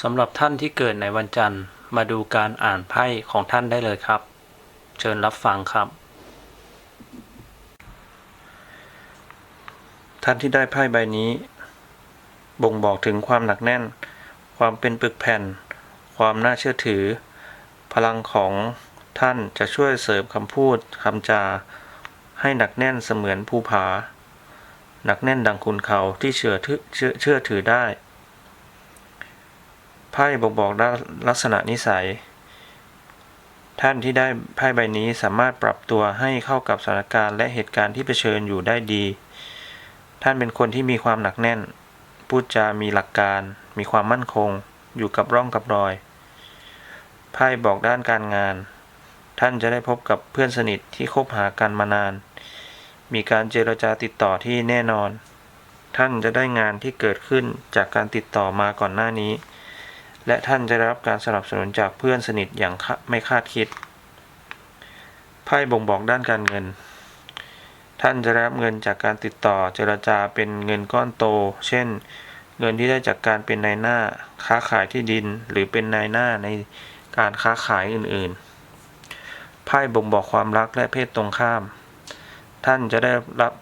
สำหรับท่านที่เกิดในวันจันทร์ มาดูการอ่านไพ่ของท่านได้เลยครับ เชิญรับฟังครับ ท่านที่ได้ไพ่ใบนี้ บ่งบอกถึงความหนักแน่น ความเป็นปึกแผ่น ความน่าเชื่อถือ พลังของท่านจะช่วยเสริมคำพูดคำจา ให้หนักแน่นเสมือนภูผา หนักแน่นดังคุณเขาที่เชื่อถือเชื่อเชื่อถือได้ ไพ่บอกบอกลักษณะนิสัย ท่านที่ได้ไพ่ใบนี้สามารถปรับตัวให้เข้ากับสถานการณ์และเหตุการณ์ที่เผชิญอยู่ได้ดี ท่านเป็นคนที่มีความหนักแน่น พูดจามีหลักการ มีความมั่นคง อยู่กับร่องกับรอย ไพ่บอกด้านการงาน ท่านจะได้พบกับเพื่อนสนิทที่คบหากันมานาน มีการเจรจาติดต่อที่แน่นอน ท่านจะได้งานที่เกิดขึ้นจากการติดต่อมาก่อนหน้านี้ และท่านจะได้รับการสนับสนุนจากเพื่อนสนิทอย่างไม่คาดคิด ไพ่บ่งบอกด้านการเงิน ท่านจะได้รับเงินจากการติดต่อเจรจาเป็นเงินก้อนโต เช่น เงินที่ได้จากการเป็นนายหน้าค้าขายที่ดินหรือเป็นนายหน้าในการค้าขายอื่นๆ ไพ่บ่งบอกความรักและเพศตรงข้าม ท่านจะได้รับ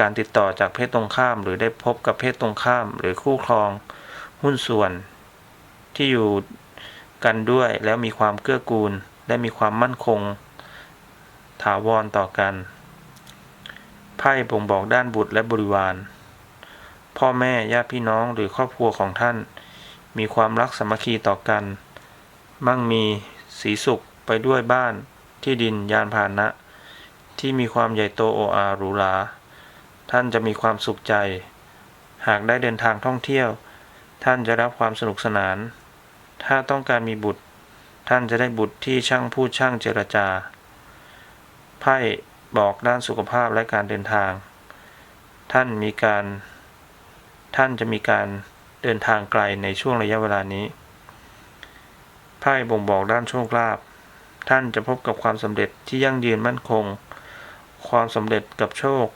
การติดต่อจากเพศตรงข้าม หรือได้พบกับเพศตรงข้าม หรือคู่ครอง หุ้นส่วน ที่อยู่กันด้วยแล้วมีความเกื้อกูล และมีความมั่นคง ถาวรต่อกันไพ่บ่งบอกด้านบุตรและบริวาร พ่อแม่ญาติพี่น้องหรือครอบครัวของท่าน มีความรักสามัคคีต่อกัน มั่งมีสีสุขไปด้วยบ้านที่ดินยานพาหนะ ที่มีความใหญ่โตโออาหรูหราท่านจะมีความสุขใจ หากได้เดินทางท่องเที่ยว ท่านจะรับความสนุกสนาน ถ้าต้องการมีบุตร ท่านจะได้บุตรที่ช่างพูดช่างเจรจา ไพ่บอกด้านสุขภาพและการเดินทาง ท่านมีการ ท่านจะมีการเดินทางไกลในช่วงระยะเวลานี้ ไพ่บ่งบอกด้านโชคลาภ ท่านจะพบกับความสำเร็จที่ยั่งยืนมั่นคง ความสำเร็จกับโชค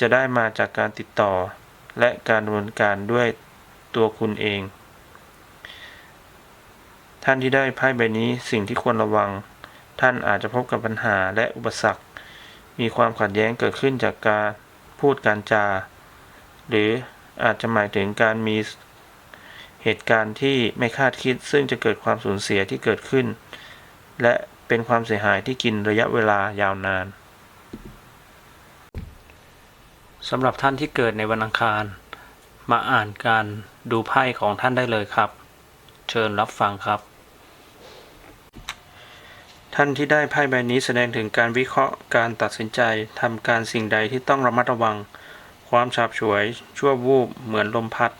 จะได้มาจากการติดต่อและการดำเนินการด้วย ตัวคุณเอง ท่านที่ได้ไพ่ใบนี้สิ่งที่ควรระวัง ท่านอาจจะพบกับปัญหาและอุปสรรค มีความขัดแย้งเกิดขึ้นจากการพูดการจา หรืออาจจะหมายถึงการมีเหตุการณ์ที่ไม่คาดคิด ซึ่งจะเกิดความสูญเสียที่เกิดขึ้น และเป็นความเสียหายที่กินระยะเวลายาวนานสำหรับท่านที่เกิดในวันอังคาร มาอ่านการดูไพ่ของท่านได้เลยครับ เชิญรับฟังครับ ท่านที่ได้ไพ่ใบนี้แสดงถึงการวิเคราะห์การตัดสินใจทำการสิ่งใดที่ต้องระมัดระวัง ความฉาบฉวย ชั่ววูบเหมือนลมพัด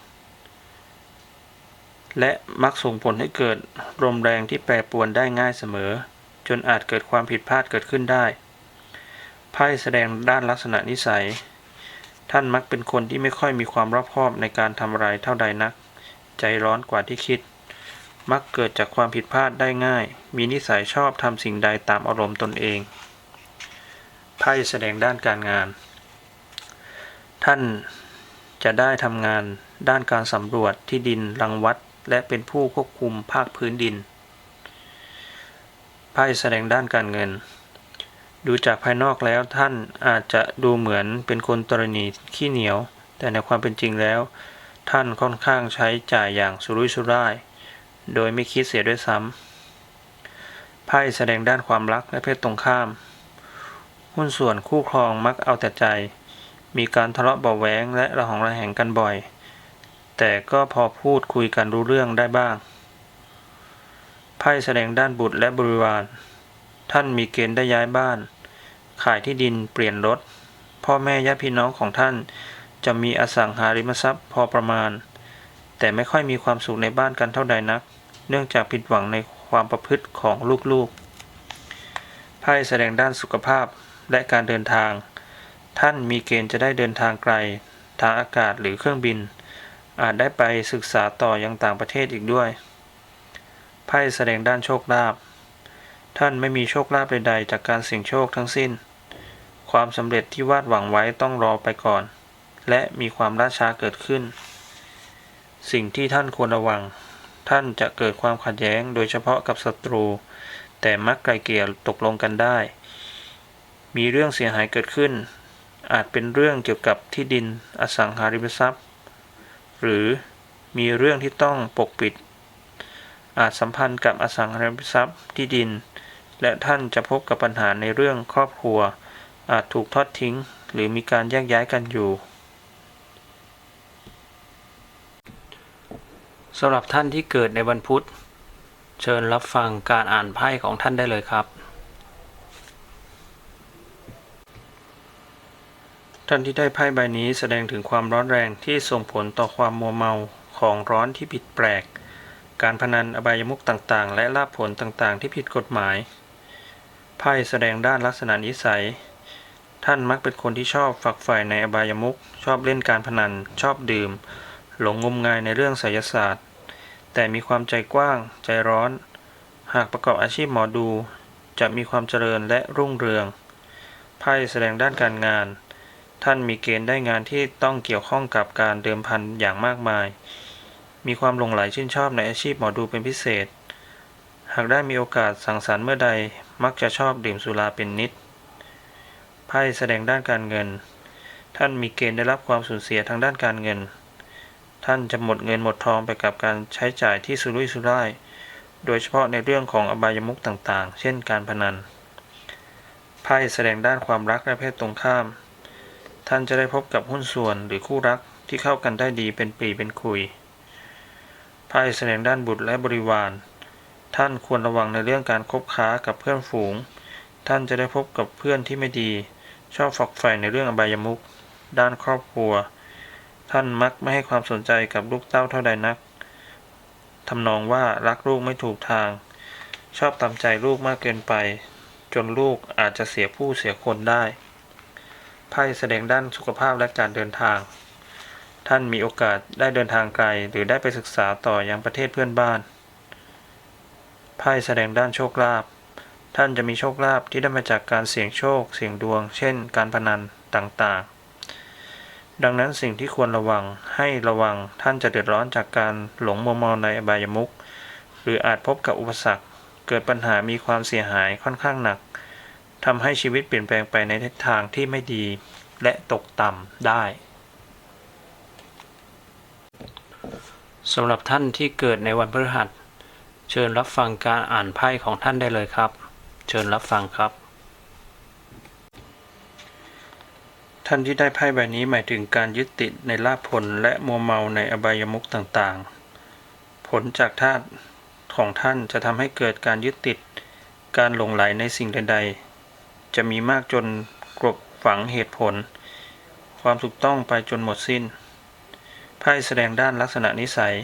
และมักส่งผลให้เกิดลมแรงที่แปรปรวนได้ง่ายเสมอ จนอาจเกิดความผิดพลาดเกิดขึ้นได้ไพ่แสดงด้านลักษณะนิสัย ท่านมักเป็นคนที่ไม่ค่อยมีความรอบคอบในการทำอะไรเท่าใดนัก ใจร้อนกว่าที่คิด มักเกิดจากความผิดพลาดได้ง่าย มีนิสัยชอบทำสิ่งใดตามอารมณ์ตนเองไพ่แสดงด้านการงาน ท่านจะได้ทำงานด้านการสำรวจที่ดินรังวัด และเป็นผู้ควบคุมภาคพื้นดินไพ่แสดงด้านการเงิน ดูจากภายนอกแล้วท่านอาจจะดูเหมือนเป็นคนตรณีขี้เหนียว แต่ในความเป็นจริงแล้ว ท่านค่อนข้างใช้จ่ายอย่างสุรุ่ยสุร่าย โดยไม่คิดเสียด้วยซ้ำไพ่แสดงด้านความรักและเพศตรงข้าม หุ้นส่วนคู่ครองมักเอาแต่ใจ มีการทะเลาะเบาะแว้งและระหองระแหงกันบ่อย แต่ก็พอพูดคุยกันรู้เรื่องได้บ้างไพ่แสดงด้านบุตรและบริวาร ท่านมีเกณฑ์ได้ย้ายบ้าน ขายที่ดินเปลี่ยนรถ พ่อแม่ญาติพี่น้องของท่าน จะมีอสังหาริมทรัพย์พอประมาณ แต่ไม่ค่อยมีความสุขในบ้านกันเท่าใดนัก เนื่องจากผิดหวังในความประพฤติของลูกๆไพ่แสดงด้านสุขภาพและการเดินทาง ท่านมีเกณฑ์จะได้เดินทางไกล ทางอากาศหรือเครื่องบิน อาจได้ไปศึกษาต่อยังต่างประเทศอีกด้วยไพ่แสดงด้านโชคลาภท่านไม่มีโชคลาภใดๆ จากการเสี่ยงโชคทั้งสิ้น ความสำเร็จที่วาดหวังไว้ต้องรอไปก่อน และมีความล่าช้าเกิดขึ้น สิ่งที่ท่านควรระวัง ท่านจะเกิดความขัดแย้งโดยเฉพาะกับศัตรู แต่มักไกลเกลี่ยตกลงกันได้ มีเรื่องเสียหายเกิดขึ้น อาจเป็นเรื่องเกี่ยวกับที่ดินอสังหาริมทรัพย์ หรือมีเรื่องที่ต้องปกปิด อาจสัมพันธ์กับอสังหาริมทรัพย์ที่ดิน และท่านจะพบกับปัญหาในเรื่องครอบครัว อาจถูกทอดทิ้ง หรือมีการแยกย้ายกันอยู่สำหรับท่านที่เกิดในวันพุธ เชิญรับฟังการอ่านไพ่ของท่านได้เลยครับ ท่านที่ได้ไพ่ใบนี้แสดงถึงความร้อนแรงที่ส่งผลต่อความมัวเมาของร้อนที่ผิดแปลก การพนันอบายมุขต่างๆ และลาภผลต่างๆ ที่ผิดกฎหมาย ไพ่แสดงด้านลักษณะนิสัย ท่านมักเป็นคนที่ชอบฝักใฝ่ในอบายมุขชอบเล่นการพนัน ชอบดื่ม หลงงมงายในเรื่องไสยศาสตร์ แต่มีความใจกว้าง ใจร้อน หากประกอบอาชีพหมอดู จะมีความเจริญและรุ่งเรือง ไพ่แสดงด้านการงาน ท่านมีเกณฑ์ได้งานที่ต้องเกี่ยวข้องกับการเดิมพันอย่างมากมาย มีความหลงไหลชื่นชอบในอาชีพหมอดูเป็นพิเศษ หากได้มีโอกาสสังสรรค์เมื่อใด มักจะชอบดื่มสุราเป็นนิด ไพ่แสดงด้านการเงิน ท่านมีเกณฑ์ได้รับความสูญเสียทางด้านการเงิน ท่านจะหมดเงินหมดทองไปกับการใช้จ่ายที่สุรุ่ยสุร่าย โดยเฉพาะในเรื่องของอบายมุขต่างๆ เช่นการพนัน ไพ่แสดงด้านความรักและเพศตรงข้าม ท่านจะได้พบกับหุ้นส่วนหรือคู่รักที่เข้ากันได้ดีเป็นปีเป็นคุย ไพ่แสดงด้านบุตรและบริวาร ท่านควรระวังในเรื่องการคบค้ากับเพื่อนฝูง ท่านจะได้พบกับเพื่อนที่ไม่ดี ชอบฝักใฝ่ในเรื่องอบายมุขด้านครอบครัว ท่านมักไม่ให้ความสนใจกับลูกเต้าเท่าใดนักทำนองว่ารักลูกไม่ถูกทาง ชอบตามใจลูกมากเกินไป จนลูกอาจจะเสียผู้เสียคนได้ไพ่แสดงด้านสุขภาพและการเดินทาง ท่านมีโอกาสได้เดินทางไกล หรือได้ไปศึกษาต่อยังประเทศเพื่อนบ้านไพ่แสดงด้านโชคลาภ ท่านจะมีโชคลาภที่ได้มาจากการเสี่ยงโชค เสี่ยงดวง เช่น การพนันต่างๆ ดังนั้นสิ่งที่ควรระวังให้ระวังท่านจะเดือดร้อนจากการหลงมัวเมาในอบายมุขหรืออาจพบกับอุปสรรค เกิดปัญหามีความเสียหายค่อนข้างหนักทำให้ชีวิตเปลี่ยนแปลงไปในทิศทางที่ไม่ดี และตกต่ำได้สำหรับท่านที่เกิดในวันพฤหัส เชิญรับฟังการอ่านไพ่ของท่านได้เลยครับ เชิญรับฟังครับ ท่านที่ได้ไพ่ใบนี้หมายถึงการยึดติดในลาภผลและมัวเมาในอบายมุขต่างๆ ผลจากธาตุของท่านจะทำให้เกิดการยึดติด การหลงไหลในสิ่งใดๆ จะมีมากจนกลบฝังเหตุผล ความถูกต้องไปจนหมดสิ้นไพ่แสดงด้านลักษณะนิสัย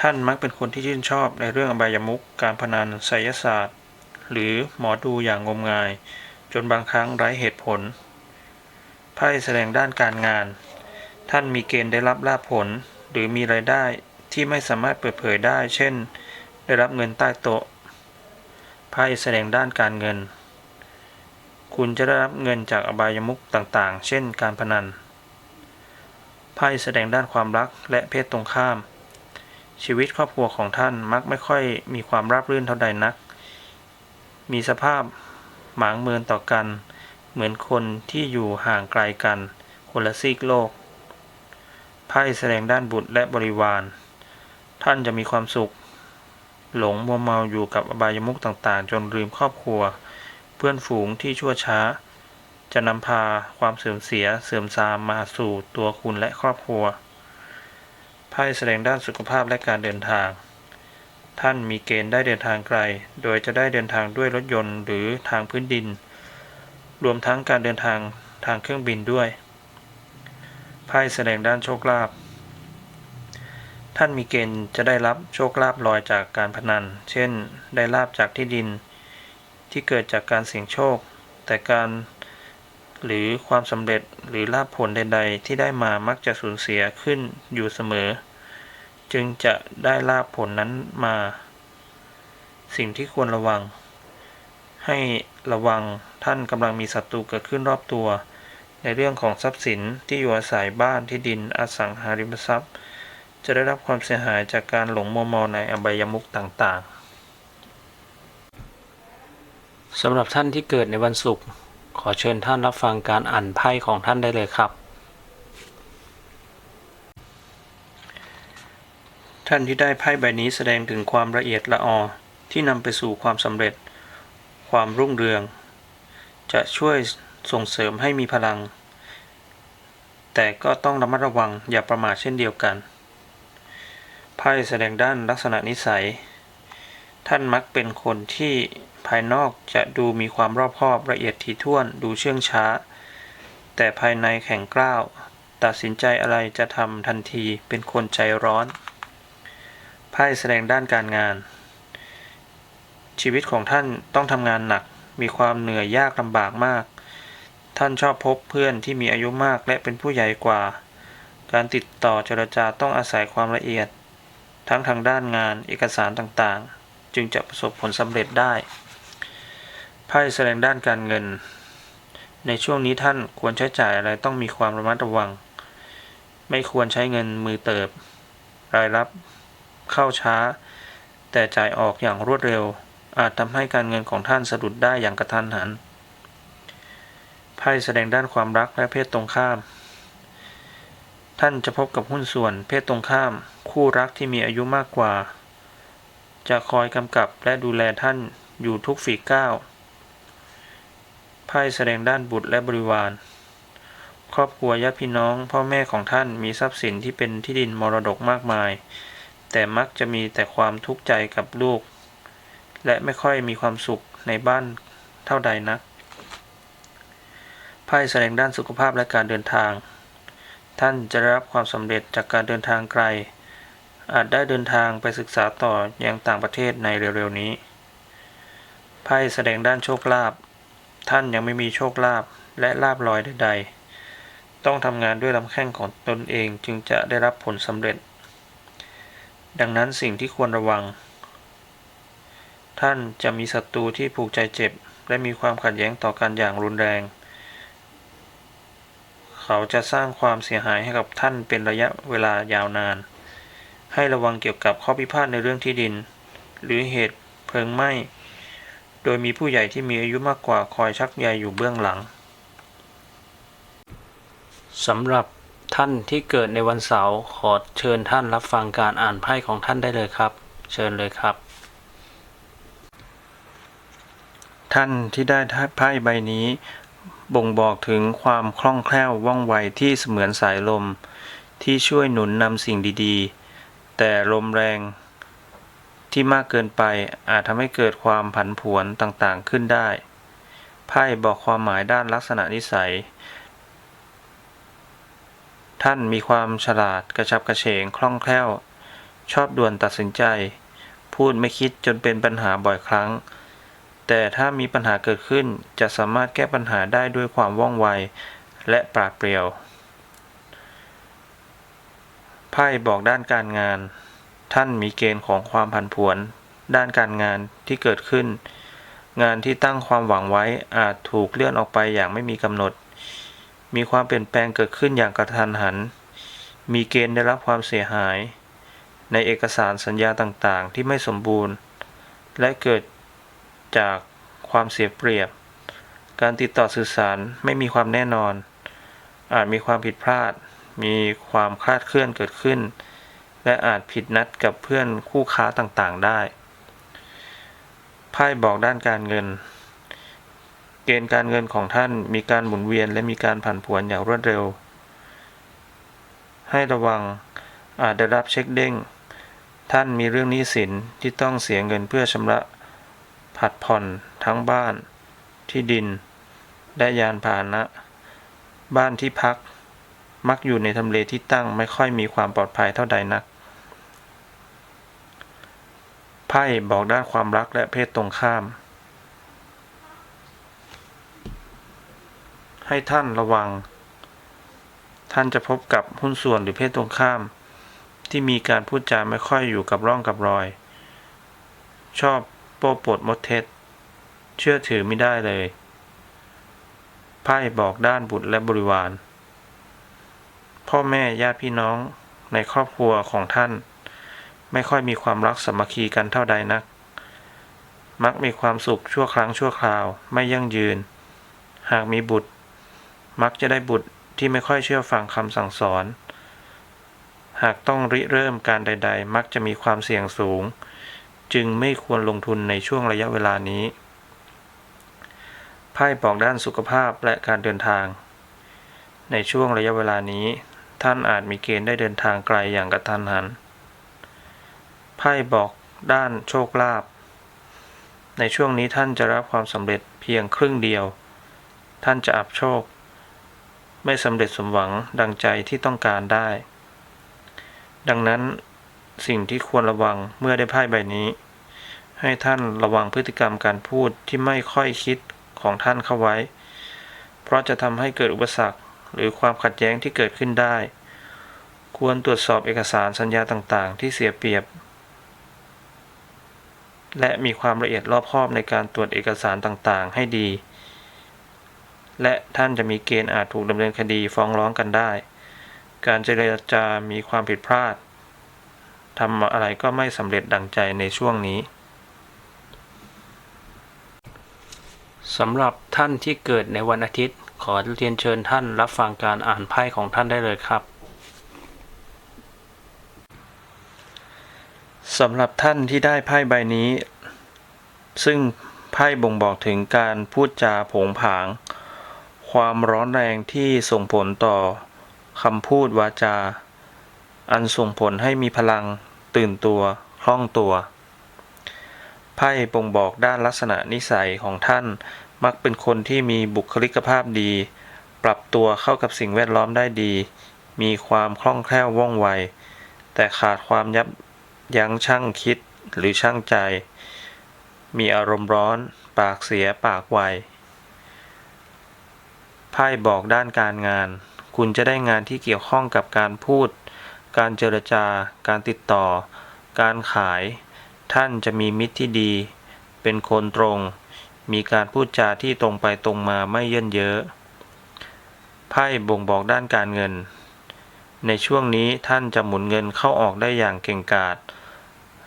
ท่านมักเป็นคนที่ชื่นชอบในเรื่องอบายมุขการพนันไสยศาสตร์ หรือหมอดูอย่างงมงาย จนบางครั้งไร้เหตุผล ไพ่แสดงด้านการงาน ท่านมีเกณฑ์ได้รับลาภผล หรือมีรายได้ที่ไม่สามารถเปิดเผยได้ เช่น ได้รับเงินใต้โต๊ะ ไพ่แสดงด้านการเงิน คุณจะได้รับเงินจากอบายมุขต่างๆ เช่น การพนัน ไพ่แสดงด้านความรักและเพศตรงข้ามชีวิตครอบครัวของท่านมักไม่ค่อยมีความราบรื่นเท่าใดนัก มีสภาพหมางเมินต่อกัน เหมือนคนที่อยู่ห่างไกลกัน คนละซีกโลกไพ่แสดงด้านบุตรและบริวาร ท่านจะมีความสุข หลงมัวเมาอยู่กับอบายมุขต่างๆ จนลืมครอบครัว เพื่อนฝูงที่ชั่วช้า จะนำพาความเสื่อมเสียเสื่อมทรามมาสู่ตัวคุณและครอบครัวไพ่แสดงด้านสุขภาพและการเดินทาง ท่านมีเกณฑ์ได้เดินทางไกล โดยจะได้เดินทางด้วยรถยนต์หรือทางพื้นดิน รวมทั้งการเดินทางทางเครื่องบินด้วย ไพ่แสดงด้านโชคลาภ ท่านมีเกณฑ์จะได้รับโชคลาภลอยจากการพนัน เช่น ได้ลาบจากที่ดิน ที่เกิดจากการเสี่ยงโชค แต่การหรือความสำเร็จหรือลาภผลใดๆ ที่ได้มามักจะสูญเสียขึ้นอยู่เสมอ จึงจะได้ลาภผลนั้นมา สิ่งที่ควรระวัง ให้ระวังท่านกำลังมีศัตรูเกิดขึ้นรอบตัว ในเรื่องของทรัพย์สินที่อยู่อาศัยบ้านที่ดินอสังหาริมทรัพย์ จะได้รับความเสียหายจากการหลงมัวเมาในอบายมุขต่างๆสำหรับท่านที่เกิดในวันศุกร์ขอเชิญท่านรับฟังการอ่านไพ่ของท่านได้เลยครับ ท่านที่ได้ไพ่ใบนี้แสดงถึงความละเอียดละออที่นำไปสู่ความสำเร็จ ความรุ่งเรือง จะช่วยส่งเสริมให้มีพลัง แต่ก็ต้องระมัดระวังอย่าประมาทเช่นเดียวกัน ไพ่แสดงด้านลักษณะนิสัย ท่านมักเป็นคนที่ภายนอกจะดูมีความรอบคอบละเอียดถี่ถ้วนดูเชื่องช้า แต่ภายในแข็งกร้าว ตัดสินใจอะไรจะทำทันทีเป็นคนใจร้อน ไพ่แสดงด้านการงาน ชีวิตของท่านต้องทำงานหนัก มีความเหนื่อยยากลำบากมาก ท่านชอบพบเพื่อนที่มีอายุมากและเป็นผู้ใหญ่กว่า การติดต่อเจรจาต้องอาศัยความละเอียด ทั้งทางด้านงานเอกสารต่างๆ จึงจะประสบผลสำเร็จได้ ไพ่แสดงด้านการเงิน ในช่วงนี้ท่านควรใช้จ่ายอะไรต้องมีความระมัดระวัง ไม่ควรใช้เงินมือเติบ รายรับ เข้าช้า แต่จ่ายออกอย่างรวดเร็ว อาจทำให้การเงินของท่านสะดุดได้อย่างกระทันหันไพ่แสดงด้านความรักและเพศตรงข้าม ท่านจะพบกับหุ้นส่วนเพศตรงข้าม คู่รักที่มีอายุมากกว่า จะคอยกำกับและดูแลท่านอยู่ทุกฝีก้าวไพ่แสดงด้านบุตรและบริวาร ครอบครัวญาติพี่น้อง พ่อแม่ของท่านมีทรัพย์สินที่เป็นที่ดินมรดกมากมาย แต่มักจะมีแต่ความทุกข์ใจกับลูก และไม่ค่อยมีความสุขในบ้านเท่าใดนักไพ่แสดงด้านสุขภาพและการเดินทาง ท่านจะได้รับความสำเร็จจากการเดินทางไกล อาจได้เดินทางไปศึกษาต่อยังต่างประเทศในเร็วๆนี้ไพ่แสดงด้านโชคลาภท่านยังไม่มีโชคลาภและลาบลอยใดๆ ต้องทำงานด้วยลำแข้งของตนเองจึงจะได้รับผลสำเร็จ ดังนั้นสิ่งที่ควรระวัง ท่านจะมีศัตรูที่ผูกใจเจ็บ และมีความขัดแย้งต่อกันอย่างรุนแรง เขาจะสร้างความเสียหายให้กับท่านเป็นระยะเวลายาวนาน ให้ระวังเกี่ยวกับข้อพิพาทในเรื่องที่ดิน หรือเหตุเพลิงไหม้ โดยมีผู้ใหญ่ที่มีอายุมากกว่าคอยชักใยอยู่เบื้องหลังสำหรับ ท่านที่เกิดในวันเสาร์ขอเชิญท่านรับฟังการอ่านไพ่ของท่านได้เลยครับ เชิญเลยครับ ท่านที่ได้ไพ่ใบนี้ บ่งบอกถึงความคล่องแคล่วว่องไวที่เสมือนสายลม ที่ช่วยหนุนนำสิ่งดีๆ แต่ลมแรง ที่มากเกินไปอาจทำให้เกิดความผันผวนต่างๆขึ้นได้ ไพ่บอกความหมายด้านลักษณะนิสัย ท่านมีความฉลาดกระชับกระเฉงคล่องแคล่ว ชอบด่วนตัดสินใจ พูดไม่คิดจนเป็นปัญหาบ่อยครั้ง แต่ถ้ามีปัญหาเกิดขึ้นจะสามารถแก้ปัญหาได้ด้วยความว่องไว และปราดเปรียว ไพ่บอกด้านการงาน ท่านมีเกณฑ์ของความผันผวน ด้านการงานที่เกิดขึ้น งานที่ตั้งความหวังไว้อาจถูกเลื่อนออกไปอย่างไม่มีกำหนด มีความเปลี่ยนแปลงเกิดขึ้นอย่างกระทันหัน มีเกณฑ์ได้รับความเสียหาย ในเอกสารสัญญาต่างๆ ที่ไม่สมบูรณ์ และเกิดจากความเสียเปรียบ การติดต่อสื่อสารไม่มีความแน่นอน อาจมีความผิดพลาด มีความคลาดเคลื่อนเกิดขึ้น และอาจผิดนัดกับเพื่อนคู่ค้าต่างๆได้ไพ่บอกด้านการเงิน กณฑ์การเงินของท่านมีการหมุนเวียนและมีการผันผวนอย่างรวดเร็ว ให้ระวังอาจได้รับเช็คเด้ง ท่านมีเรื่องหนี้สินที่ต้องเสียเงินเพื่อชำระ ผัดผ่อนทั้งบ้าน ที่ดิน และยานพาหนะ บ้านที่พัก มักอยู่ในทำเลที่ตั้งไม่ค่อยมีความปลอดภัยเท่าใดนักไพ่บอกด้านความรักและเพศตรงข้าม ให้ท่านระวัง ท่านจะพบกับหุ้นส่วนหรือเพศตรงข้าม ที่มีการพูดจาไม่ค่อยอยู่กับร่องกับรอย ชอบโป้ปดมดเท็จ เชื่อถือไม่ได้เลย ไพ่บอกด้านบุตรและบริวาร พ่อแม่ญาติพี่น้องในครอบครัวของท่าน ไม่ค่อยมีความรักสมัคคีกันเท่าใดนัก มักมีความสุขชั่วครั้งชั่วคราวไม่ยั่งยืน หากมีบุตร มักจะได้บุตรที่ไม่ค่อยเชื่อฟังคำสั่งสอน หากต้องริเริ่มการใด ๆ มักจะมีความเสี่ยงสูง จึงไม่ควรลงทุนในช่วงระยะเวลานี้ ไพ่บอกด้านสุขภาพและการเดินทาง ในช่วงระยะเวลานี้ ท่านอาจมีเกณฑ์ได้เดินทางไกลอย่างกระทันหัน ไพ่บอกด้านโชคลาภ ในช่วงนี้ท่านจะรับความสำเร็จเพียงครึ่งเดียว ท่านจะอับโชค ไม่สำเร็จสมหวังดังใจที่ต้องการได้ ดังนั้นสิ่งที่ควรระวังเมื่อได้ไพ่ใบนี้ ให้ท่านระวังพฤติกรรมการพูดที่ไม่ค่อยคิดของท่านเข้าไว้ เพราะจะทำให้เกิดอุปสรรคหรือความขัดแย้งที่เกิดขึ้นได้ ควรตรวจสอบเอกสารสัญญาต่างๆ ที่เสียเปรียบ และมีความละเอียดรอบคอบในการตรวจเอกสารต่างๆ ให้ดี และท่านจะมีเกณฑ์อาจถูกดำเนินคดีฟ้องร้องกันได้ การเจรจามีความผิดพลาดทำอะไรก็ไม่สำเร็จดังใจในช่วงนี้สำหรับท่านที่เกิดในวันอาทิตย์ ขอเรียนเชิญท่านรับฟังการอ่านไพ่ของท่านได้เลยครับสำหรับท่านที่ได้ไพ่ใบนี้ ซึ่งไพ่บ่งบอกถึงการพูดจาผงผาง ความร้อนแรงที่ส่งผลต่อคำพูดวาจา อันส่งผลให้มีพลัง ตื่นตัว คล่องตัวไพ่บ่งบอกด้านลักษณะนิสัยของท่าน มักเป็นคนที่มีบุคลิกภาพดี ปรับตัวเข้ากับสิ่งแวดล้อมได้ดี มีความคล่องแคล่วว่องไว แต่ขาดความยับยั้งชั่งคิดหรือชั่งใจ มีอารมณ์ร้อน ปากเสียปากไว ไพ่บอกด้านการงาน คุณจะได้งานที่เกี่ยวข้องกับการพูด การเจรจา การติดต่อ การขาย ท่านจะมีมิตรที่ดี เป็นคนตรง มีการพูดจาที่ตรงไปตรงมาไม่เยินเยอะไพ่บ่งบอกด้านการเงิน ในช่วงนี้ท่านจะหมุนเงินเข้าออกได้อย่างเก่งกาจ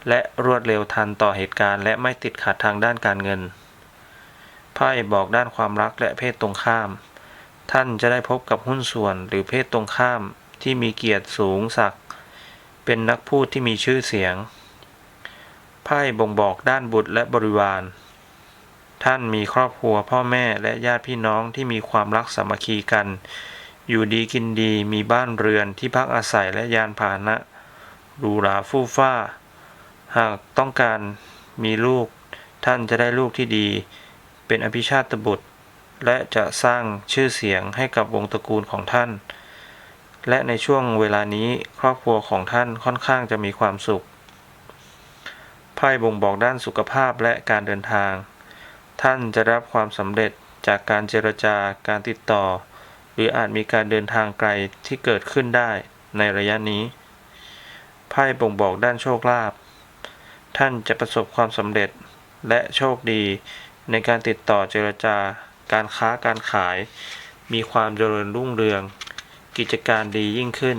และรวดเร็วทันต่อเหตุการณ์ และไม่ติดขัดทางด้านการเงินไพ่บอกด้านความรักและเพศตรงข้าม ท่านจะได้พบกับหุ้นส่วนหรือเพศตรงข้ามที่มีเกียรติสูงศักดิ์เป็นนักพูดที่มีชื่อเสียง ไพ่บ่งบอกด้านบุตรและบริวาร ท่านมีครอบครัวพ่อแม่และญาติพี่น้องที่มีความรักสามัคคีกัน อยู่ดีกินดีมีบ้านเรือนที่พักอาศัยและยานพาหนะหรูหราฟู่ฟ้า หากต้องการมีลูก ท่านจะได้ลูกที่ดี เป็นอภิชาติบุตร และจะสร้างชื่อเสียงให้กับวงตระกูลของท่าน และในช่วงเวลานี้ครอบครัวของท่านค่อนข้างจะมีความสุข ไพ่บ่งบอกด้านสุขภาพและการเดินทาง ท่านจะรับความสำเร็จจากการเจรจาการติดต่อ หรืออาจมีการเดินทางไกลที่เกิดขึ้นได้ในระยะนี้ ไพ่บ่งบอกด้านโชคลาภ ท่านจะประสบความสำเร็จและโชคดีในการติดต่อเจรจา การค้าการขาย มีความเจริญรุ่งเรือง กิจการดียิ่งขึ้น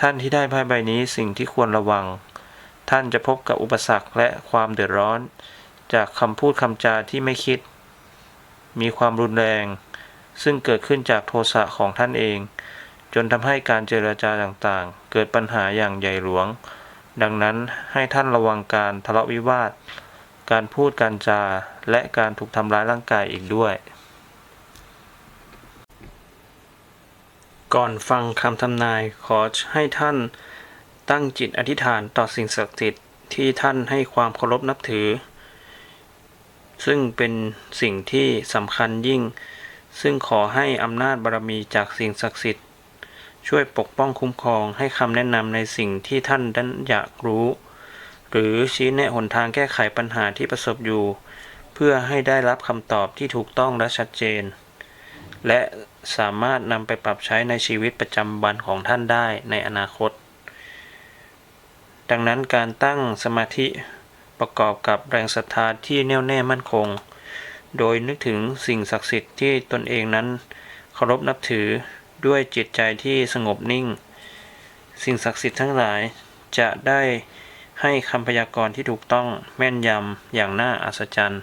ท่านที่ได้ไพ่ใบนี้สิ่งที่ควรระวัง ท่านจะพบกับอุปสรรคและความเดือดร้อน จากคำพูดคำจาที่ไม่คิด มีความรุนแรง ซึ่งเกิดขึ้นจากโทสะของท่านเอง จนทำให้การเจรจาต่างๆ เกิดปัญหาอย่างใหญ่หลวงดังนั้นให้ท่านระวังการทะเลาะวิวาท การพูดการจา และการถูกทำร้ายร่างกายอีกด้วย ก่อนฟังคำทำนายขอให้ท่านตั้งจิตอธิษฐานต่อสิ่งศักดิ์สิทธิ์ที่ท่านให้ความเคารพนับถือ ซึ่งเป็นสิ่งที่สำคัญยิ่ง ซึ่งขอให้อำนาจบารมีจากสิ่งศักดิ์สิทธิ์ ช่วยปกป้องคุ้มครองให้คำแนะนำในสิ่งที่ท่านนั้นอยากรู้ หรือชี้แนะหนทางแก้ไขปัญหาที่ประสบอยู่ พื่อให้ได้รับคำตอบที่ถูกต้องและชัดเจน และสามารถนำไปปรับใช้ในชีวิตประจำวันของท่านได้ในอนาคต ดังนั้นการตั้งสมาธิประกอบกับแรงศรัทธาที่แน่วแน่มั่นคง โดยนึกถึงสิ่งศักดิ์สิทธิ์ที่ตนเองนั้นเคารพนับถือด้วยจิตใจที่สงบนิ่ง สิ่งศักดิ์สิทธิ์ทั้งหลายจะได้ให้คำพยากรณ์ที่ถูกต้องแม่นยำอย่างน่าอัศจรรย์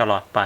ตลอดไป